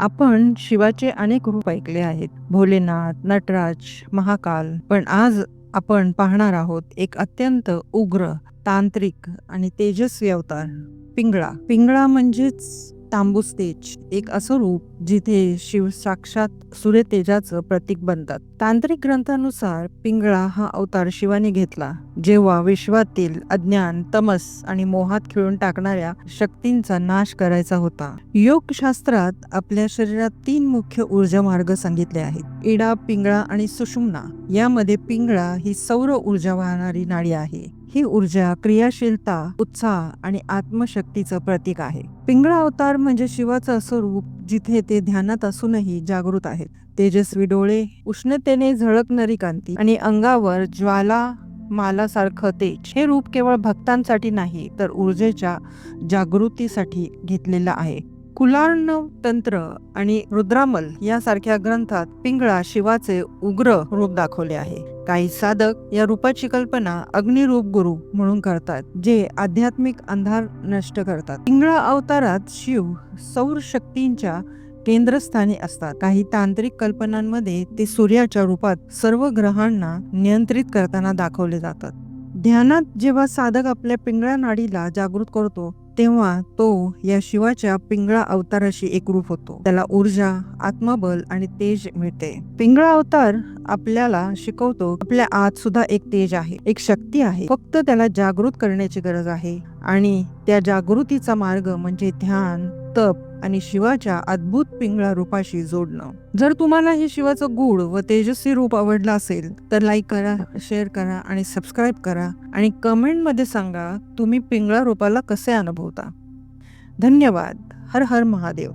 आपण शिवाचे अनेक रूप ऐकले आहेत. भोलेनाथ नटराज महाकाल. पण आज आपण पाहणार आहोत एक अत्यंत उग्र तांत्रिक आणि तेजस्वी अवतार पिंगळा. पिंगळा म्हणजेच तांबूस तेज एक असं रूप जिथे शिव साक्षात सूर्य तेजाचं प्रतीक बनतात. तांत्रिक ग्रंथानुसार पिंगळा हा अवतार शिवाने घेतला जेव्हा विश्वातील अज्ञान तमस आणि मोहात खिळून टाकणाऱ्या शक्तींचा नाश करायचा होता. योग शास्त्रात आपल्या शरीरात तीन मुख्य ऊर्जा मार्ग सांगितले आहेत. इडा पिंगळा आणि सुषुम्ना. यामध्ये पिंगळा ही सौर ऊर्जा वाहणारी नाडी आहे. ही ऊर्जा क्रियाशीलता उत्साह आणि आत्मशक्तीचं प्रतीक आहे. पिंगळा अवतार म्हणजे शिवाचं स्वरूप जिथे ते ध्यानात असूनही जागृत आहेत. तेजस्वी डोळे उष्णतेने झळकणारी कांती आणि अंगावर ज्वाला मालासारखं तेज. हे रूप केवळ भक्तांसाठी नाही तर ऊर्जेच्या जागृतीसाठी घेतलेलं आहे. कुलार्ण तंत्र आणि रुद्रामल यासारख्या ग्रंथात पिंगळा शिवाचे उग्र रूप दाखवले आहे. काही साधक या रूपाची कल्पना अग्निरूप गुरु म्हणून करतात जे आध्यात्मिक अंधार नष्ट करतात. पिंगळा अवतारात शिव सौर शक्तींच्या केंद्रस्थानी असतात. काही तांत्रिक कल्पनांमध्ये ते सूर्याच्या रूपात सर्व ग्रहांना नियंत्रित करताना दाखवले जातात. ध्यानात जेव्हा साधक आपल्या पिंगळा नाडीला जागृत करतो तेव्हा तो या शिवाच्या पिंगळा अवताराशी एकरूप होतो. त्याला ऊर्जा आत्मबल आणि तेज मिळते. पिंगळा अवतार आपल्याला शिकवतो आपल्या आत सुद्धा एक तेज आहे एक शक्ती आहे. फक्त त्याला जागृत करण्याची गरज आहे. आणि त्या जागृतीचा मार्ग म्हणजे ध्यान तप आणि शिवाच्या अद्भुत पिंगळा रूपाशी जोडणं. जर तुम्हाला हे शिवाचं गूढ व तेजस्वी रूप आवडलं असेल तर लाईक करा शेअर करा आणि सबस्क्राईब करा आणि कमेंटमध्ये सांगा तुम्ही पिंगळा रूपाला कसे अनुभवता. धन्यवाद. हर हर महादेव.